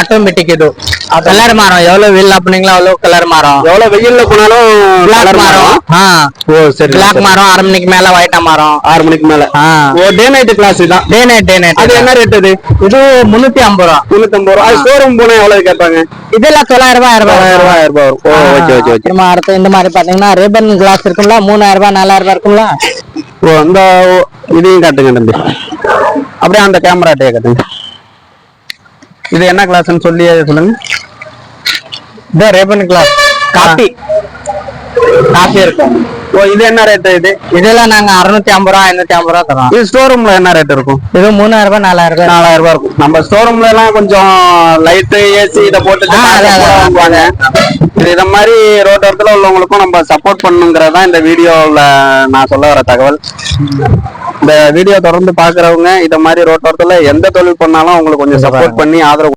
Automatic இது. Colour மாறும். எவ்வளவு வெயில் பண்ணீங்களோ அவ்வளவு கலர் மாறும். எவ்வளவு வெயில்ல போனாலும் பிளாக் மாறும். ஓ சரி பிளாக் மாறும். அரை மணிக்கு மேல ஒயிட்டா மாறும். ஆறு மணிக்கு மேல. ஓ டே நைட் கிளாஸ் தான் டே நைட் டே நைட் அது என்ன ரேட் இது இது முன்னூத்தி ஐம்பது ரூபா. முன்னூத்தம்பது ரூபா. அது ஷோரூம் போனா எவ்வளவு கேட்பாங்க? இதெல்லாம் தொள்ளாயிரம் ரூபாய் ஆயிரம் ரூபாய் ரூபாய் வரும். ஓ ஓகே ஓகே அடுத்து இந்த மாதிரி பாத்தீங்கன்னா ரிபன் கிளாஸ் இருக்கும்ல மூணாயிரம் ரூபாய் நாலாயிரம் ரூபாய் இருக்கும்ல? ஓ இந்த ஓ, இதையும் காட்டுங்க தம்பி. அப்படியே அந்த கேமராட்டையே காட்டுங்க. இது என்ன கிளாஸ்னு சொல்லி சொல்லுங்க. இந்த ரிபன் கிளாஸ் காப்பி. காப்பி இருக்கும். ஓ இது என்ன ரேட் இது? இதெல்லாம் நாங்க அறுநூத்தி ஐம்பது ரூபா ஐநூத்தி ஐம்பது ரூபா தரோம். இது ஸ்டோரூம்ல என்ன ரேட் இருக்கும்? இது மூணாயிரம் ரூபாய் நாலாயிரம் ரூபாய் நாலாயிரம் ரூபாய் இருக்கும். நம்ம ஸ்டோரூம்ல எல்லாம் கொஞ்சம் லைட் ஏசி இதை போட்டு. வாங்குவாங்க. இது மாதிரி ரோட்டோரத்துல உள்ளவங்களுக்கும் நம்ம சப்போர்ட் பண்ணுங்கிறது இந்த வீடியோல நான் சொல்ல வர தகவல். இந்த வீடியோ தொடர்ந்து பாக்குறவங்க இத மாதிரி ரோட்டோரத்துல எந்த தொழில் பண்ணாலும் அவங்களுக்கு கொஞ்சம் சப்போர்ட் பண்ணி ஆதரவு